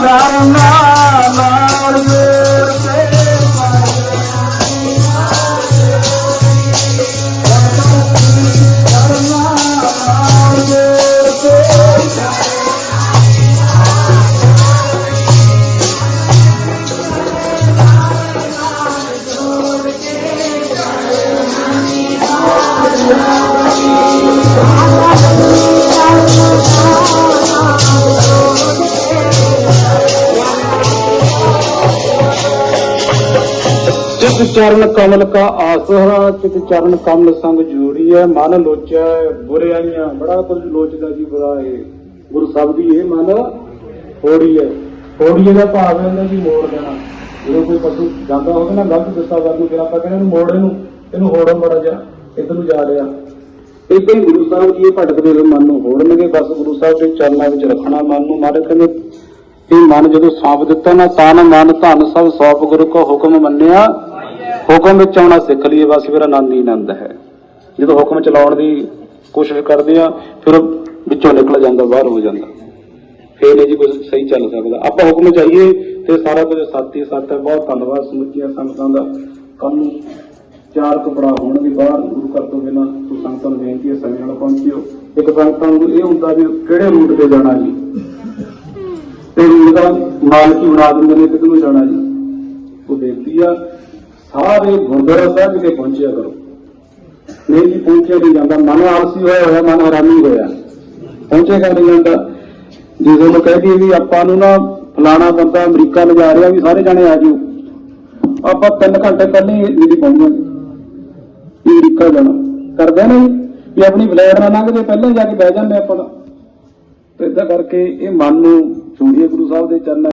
ਦਾਦਾ ਰੱਖੀ ਚਿਤ ਚਰਨ ਕਮਲ ਕਾ ਆਸਰਾ, ਚਿਤ ਚਰਨ ਕਮਲ ਸੰਗ ਜੋੜੀਐ ਮਨ ਲੋਚੈ ਬੁਰਿਆਈਆਂ। ਬੜਾ ਕੁਝ ਲੋਚਦਾ ਜੀ ਬੁਰਾ ਇਹ ਗੁਰੂ ਸਾਹਿਬ ਦੀ ਇਹ ਮਨ ਹੋੜੀ ਹੈ। ਹੋੜੀ ਦਾ ਭਾਵ ਹੈ ਇਹਨਾਂ ਦੀ ਮੋੜ ਦੇਣਾ। ਜਦੋਂ ਕੋਈ ਪਸ਼ੂ ਜਾਂਦਾ ਹੋਵੇ ਨਾ, ਗਲਤ ਦਿਸ਼ਾ ਵੱਲ ਨੂੰ ਫਿਰ ਆਪਾਂ ਕਹਿੰਦੇ ਇਹਨੂੰ ਮੋੜ ਇਹਨੂੰ ਇਹਨੂੰ ਹੋੜਨ ਬੜਾ ਜਾ ਇੱਧਰ ਨੂੰ ਜਾ ਰਿਹਾ। ਇਦਾਂ ਹੀ ਗੁਰੂ ਸਾਹਿਬ ਜੀ ਇਹ ਭਟਕਦੇ ਹੋਏ ਮਨ ਨੂੰ ਹੋੜਨਗੇ, ਬਸ ਗੁਰੂ ਸਾਹਿਬ ਦੇ ਚਰਨਾਂ ਵਿੱਚ ਰੱਖਣਾ ਮਨ ਨੂੰ। ਮਾਰੇ ਕਹਿੰਦੇ ਇਹ ਮਨ ਜਦੋਂ ਸੌਂਪ ਦਿੱਤਾ ਨਾ ਤਨ ਮਨ, ਧਨ ਸਭ ਸੌਂਪ ਗੁਰੂ ਕੋ ਹੁਕਮ ਮੰਨਿਆ। ਹੁਕਮ ਵਿੱਚ ਆਉਣਾ ਸਿੱਖ ਲਈਏ, ਬਸ ਫਿਰ ਆਨੰਦ ਹੀ ਆਨੰਦ ਹੈ। ਜਦੋਂ ਹੁਕਮ ਚਲਾਉਣ ਦੀ ਕੋਸ਼ਿਸ਼ ਕਰਦੇ ਆ ਫਿਰ ਵਿੱਚੋਂ ਨਿਕਲ ਜਾਂਦਾ, ਬਾਹਰ ਹੋ ਜਾਂਦਾ। ਫੇਰ ਇਹ ਜੀ ਕੁਝ ਸਹੀ ਚੱਲ ਸਕਦਾ। ਆਪਾਂ ਹੁਕਮ ਚਾਹੀਏ ਤੇ ਸਾਰਾ ਕੁਝ ਸਾਥੀ ਸੱਤ ਹੈ। ਬਹੁਤ ਧੰਨਵਾਦ, ਸਮੁੱਚੀਆਂ ਸੰਗਤਾਂ ਦਾ। ਕੱਲ ਨੂੰ ਚਾਰ ਕਪੜਾ ਹੋਣਗੇ ਬਾਹਰ ਗੁਰੂ ਘਰ ਤੋਂ ਬਿਨਾਂ ਤੂੰ ਸੰਗਤਾਂ ਨੂੰ ਬੇਨਤੀ ਹੈ, ਸਮੇਂ ਨਾਲ ਪਹੁੰਚਿਓ। ਇੱਕ ਸੰਗਤਾਂ ਨੂੰ ਇਹ ਹੁੰਦਾ ਵੀ ਕਿਹੜੇ ਰੂਟ ਤੇ ਜਾਣਾ ਜੀ? ਤੇ ਰੂਟ ਦਾ ਮਾਲਕੀ ਬਣਾ ਦਿੰਦੇ ਨੇ ਕਿੱਧਰ ਨੂੰ ਜਾਣਾ ਜੀ? ਉਹ ਬੇਨਤੀ ਆ ਸਾਰੇ ਗੁਰਦੁਆਰਾ ਸਾਹਿਬ ਵਿਖੇ ਪਹੁੰਚਿਆ ਕਰੋ। ਨਹੀਂ ਜੀ ਪਹੁੰਚਿਆ ਨਹੀਂ ਜਾਂਦਾ। ਮਨ ਆਲਸੀ ਹੋਇਆ ਹੋਇਆ, ਮਨ ਹਰਾਮੀ ਹੋਇਆ। ਪਹੁੰਚੇਗਾ ਨਹੀਂ ਜਾਂਦਾ। ਜੇ ਤੁਹਾਨੂੰ ਕਹਿ ਦਈਏ ਵੀ ਆਪਾਂ ਨੂੰ ਨਾ ਫਲਾਣਾ ਬੰਦਾ ਅਮਰੀਕਾ ਲਿਜਾ ਰਿਹਾ, ਵੀ ਸਾਰੇ ਜਾਣੇ ਆ ਜਿਓ। ਆਪਾਂ 3 ਘੰਟੇ ਪਹਿਲਾਂ ਹੀ ਦਿੱਲੀ ਪਹੁੰਚ ਅਮਰੀਕਾ ਜਾਣਾ। ਕਰਦੇ ਨਾ ਜੀ ਵੀ ਆਪਣੀ ਫਲੈਟ ਨਾ ਲੰਘਦੇ ਪਹਿਲਾਂ ਹੀ ਜਾ ਕੇ ਬਹਿ ਜਾਂਦੇ ਆਪਾਂ। ਤੇ ਇਦਾਂ ਕਰਕੇ ਇਹ ਮਨ ਨੂੰ ਜੋੜੀਏ ਗੁਰੂ ਸਾਹਿਬ ਦੇ ਚਰਨਾਂ